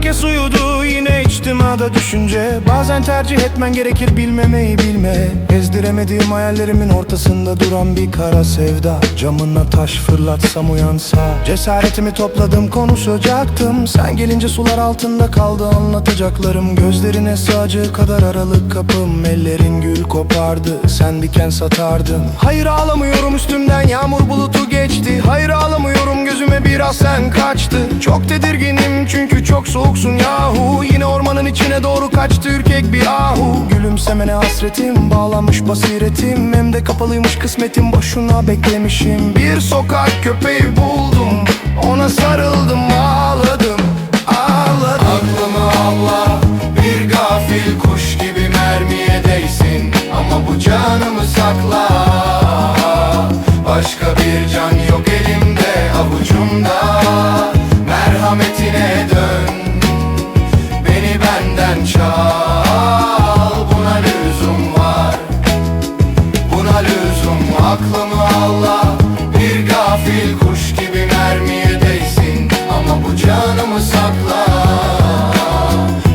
Herkes uyudu yine içtimada düşünce. Bazen tercih etmen gerekir bilmemeyi bilme Ezdiremediğim hayallerimin ortasında duran bir kara sevda. Camına taş fırlatsam uyansa Cesaretimi topladım konuşacaktım. Sen gelince sular altında kaldı anlatacaklarım. Gözlerine sığacağı kadar aralık kapım Ellerin gül kopardı sen diken satardın. Hayır ağlamıyorum üstümden yağmur bulutu geçti. Hayır ağlamıyorum gözüme biraz sen kaçtı. Çok tedirginim çünkü çok soğuksun yahu içine doğru kaçtı ürkek bir ahu. Gülümsemene hasretim bağlanmış basiretim. Hem de kapalıymış kısmetim boşuna beklemişim. Bir sokak köpeği buldum ona sarıldım ağladım ağladım. Aklımı Allah bir gafil kuş gibi mermiye değsin. Ama bu canımı sakla. Başka bir can yok elimde avucumda canımı sakla.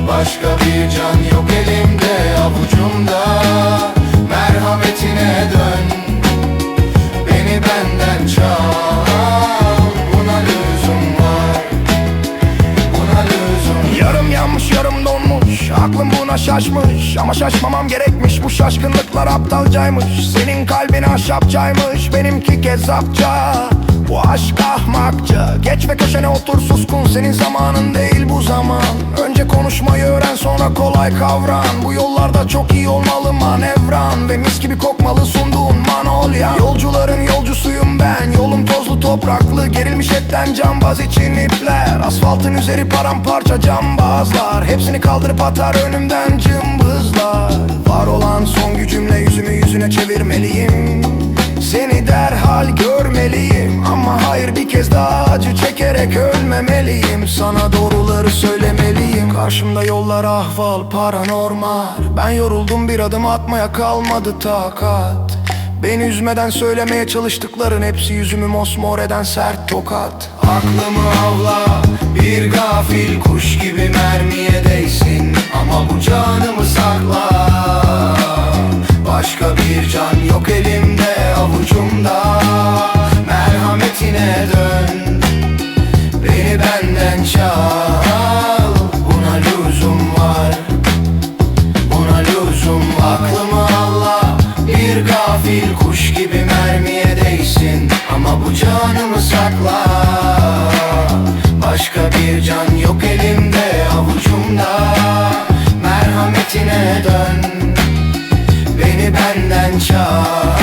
Başka bir can yok elimde avucumda. Merhametine dön. Beni benden çal. Buna lüzum var. Buna lüzum Yarım yanmış yarım donmuş. Aklım buna şaşmış. Ama şaşmamam gerekmiş. Bu şaşkınlıklar aptalcaymış. Senin kalbin ahşapçaymış. Benimki kezzapça Bu aşk ahmakça. Geç ve köşene otur suskun. Senin zamanın değil bu zaman. Önce konuşmayı öğren sonra kolay kavran. Bu yollarda çok iyi olmalı manevran. Ve mis gibi kokmalı sunduğun manolya. Yolcuların yolcusuyum ben. Yolum tozlu topraklı. Gerilmiş etten cambaz için ipler. Asfaltın üzeri paramparça cambazlar. Hepsini kaldırıp atar önümden cımbızlar. Var olan son gücümle yüzümü yüzüne çevirmeliyim. Seni derhal görmeliyim kez daha acı çekerek ölmemeliyim. Sana doğruları söylemeliyim. Karşımda yollar ahval paranormal. Ben yoruldum bir adım atmaya kalmadı takat. Beni üzmeden söylemeye çalıştıkların Hepsi yüzümü mosmor eden sert tokat. Aklımı avla bir gafil kuş gibi mermiye değsin. Ama bu canımı sakla çal. Buna lüzum var. Buna lüzum aklımı Allah Bir gafil kuş gibi mermiye değsin. Ama bu canımı sakla. Başka bir can yok elimde avucumda. Merhametine dön. Beni benden çal